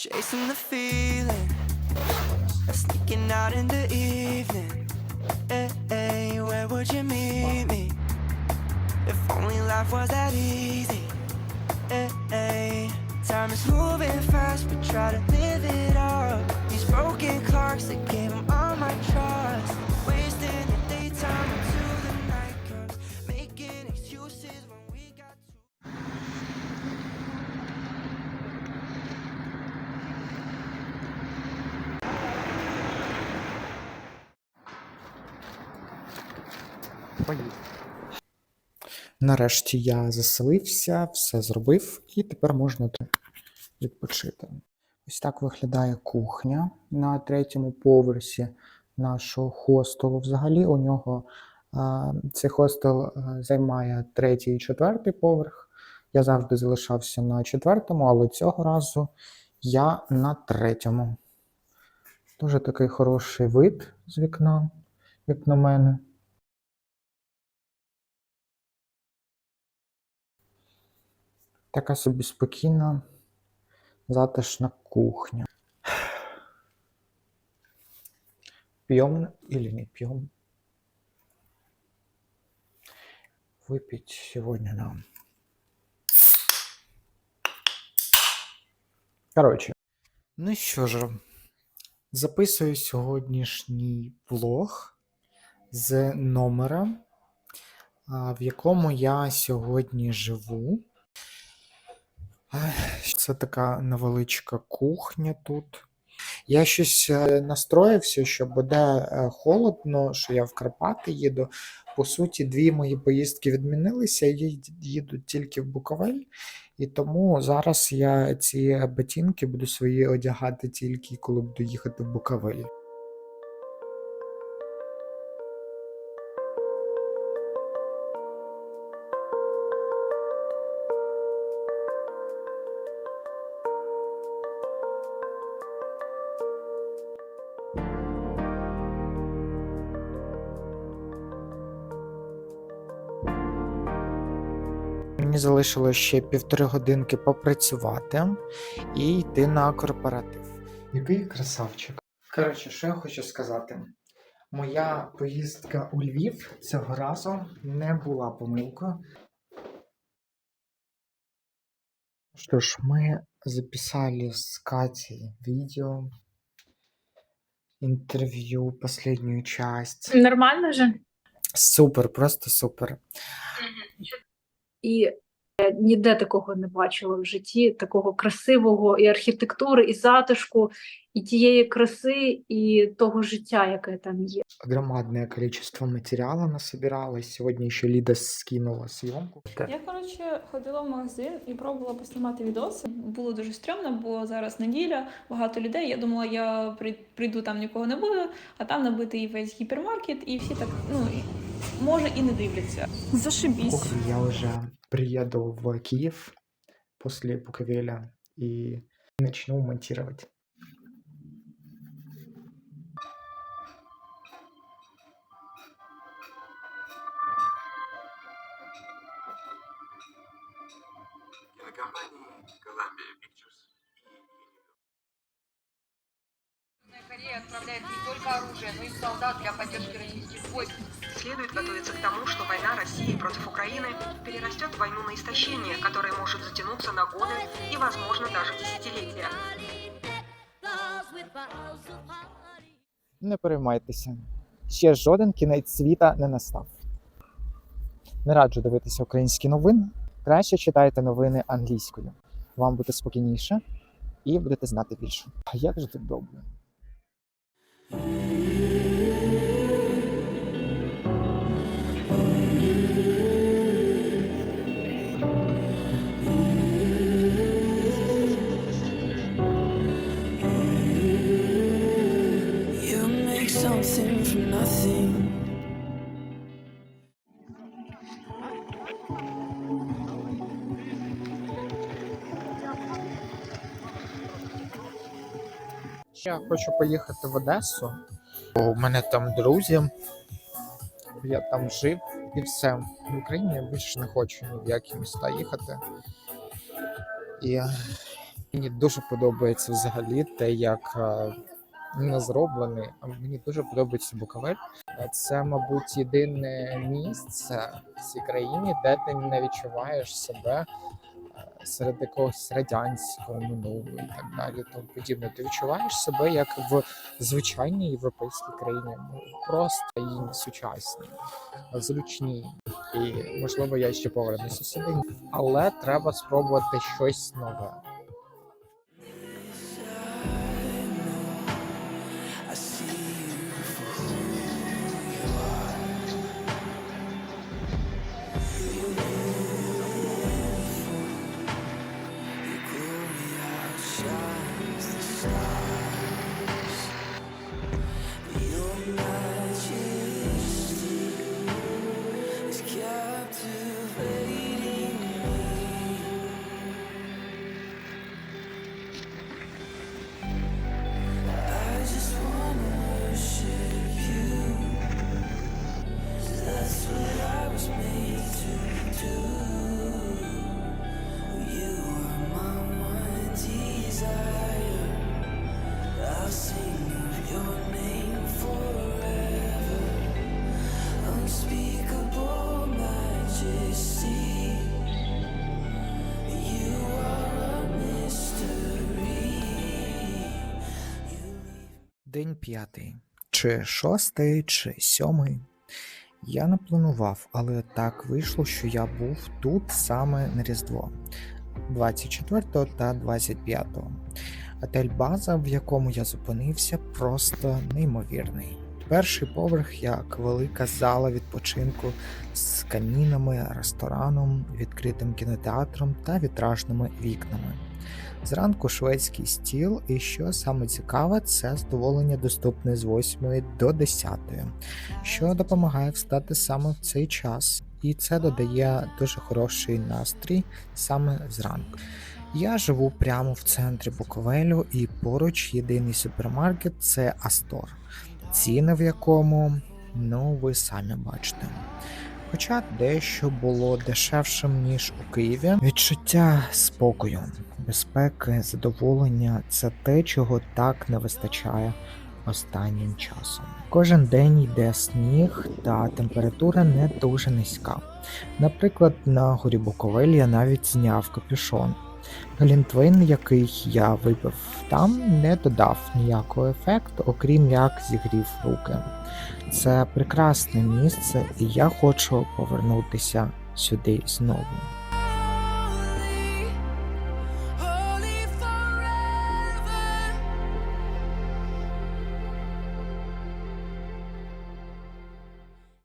Chasing the feeling sneaking out in the evening. Hey, hey, where would you meet me? If only life was that easy. Hey, hey, time is moving fast, but try to Нарешті я заселився, все зробив, і тепер можна відпочити. Ось так виглядає кухня на третьому поверсі нашого хостелу. Взагалі у нього цей хостел займає третій і четвертий поверх. Я завжди залишався на четвертому, але цього разу я на третьому. Дуже такий хороший вид з вікна, як на мене. Така собі спокійна, затишна кухня. Пьем или не пьем? Выпить сегодня нам. Коротше. Ну що ж, записую сьогоднішній влог з номера, в якому я сьогодні живу. Це така невеличка кухня тут. Я щось е, настроївся, що буде е, холодно, що я в Карпати їду. По суті, дві мої поїздки відмінилися, я їд- їду тільки в Буковель, і тому зараз я ці ботинки буду свої одягати тільки коли буду їхати в Буковель. Мені залишилось ще півтори годинки попрацювати і йти на корпоратив. Який красавчик. Коротше, що я хочу сказати. Моя поїздка у Львів цього разу не була помилкою. Что ж, мы записали с Катей видео, интервью, последнюю часть. Нормально же? Супер, просто супер. І ніде такого не бачила в житті, такого красивого і архітектури, і затишку, і тієї краси, і того життя, яке там є. Громадное количество материала насобиралось. Сегодня еще Лида скинула съемку. Я коротше ходила в магазин і пробувала поснімати відоси. Було дуже стрьомно, бо зараз неділя, багато людей. Я думала, я при- прийду там нікого не буде, а там набитий весь гіпермаркет, і всі так, ну і- може і не дивляться. Зашибісь. Скоро я уже приеду в Киев после Буковеля и начну монтировать. кинокомпании Columbia Pictures Корея отправляет не только оружие, но и солдат для поддержки российских войск. Следует готовиться к тому, что война России против Украины перерастет в войну на истощение, которая может затянуться на годы и, возможно, даже десятилетия. Не переймайтеся. Ще жоден кінець світа не настав. Не раджу дивитися українські новини. Краще читайте новини англійською. Вам буде спокійніше і будете знати більше. А як же тут добре? Я хочу поїхати в Одесу. бо У мене там друзі. Я там жив і все. В Україні я більше не хочу ні в які міста їхати. І Мені дуже подобається взагалі те, як е, воно зроблений. А Мені дуже подобається Буковель. Е, Це, мабуть, єдине місце в цій країні, де ти не відчуваєш себе е, серед якогось радянського минулого і так далі. Тому подібне. Ти відчуваєш себе як в звичайній європейській країні, ну, просто і сучасній, зручній. І можливо я ще повернуся сюди, але треба спробувати щось нове. День п'ятий, чи шостий, чи сьомий. Я не планував, але так вийшло, що я був тут саме на Різдво 24 та 25. Отель База, в якому я зупинився, просто неймовірний. Перший поверх як велика зала відпочинку з камінами, рестораном, відкритим кінотеатром та вітражними вікнами. Зранку шведський стіл, і що саме цікаве, це задоволення доступне з 8 до 10, що допомагає встати саме в цей час, і це додає дуже хороший настрій саме зранку. Я живу прямо в центрі Буковелю, і поруч єдиний супермаркет це Астор, ціни в якому, ну ви самі бачите. Хоча дещо було дешевшим, ніж у Києві. Відчуття спокою, безпеки, задоволення це те, чого так не вистачає останнім часом. Кожен день йде сніг, та температура не дуже низька. Наприклад, на горі Буковель я навіть зняв капюшон. Глінтвейн, який я випив там, не додав ніякого ефекту, окрім як зігрів руки. Це прекрасне місце, і я хочу повернутися сюди знову.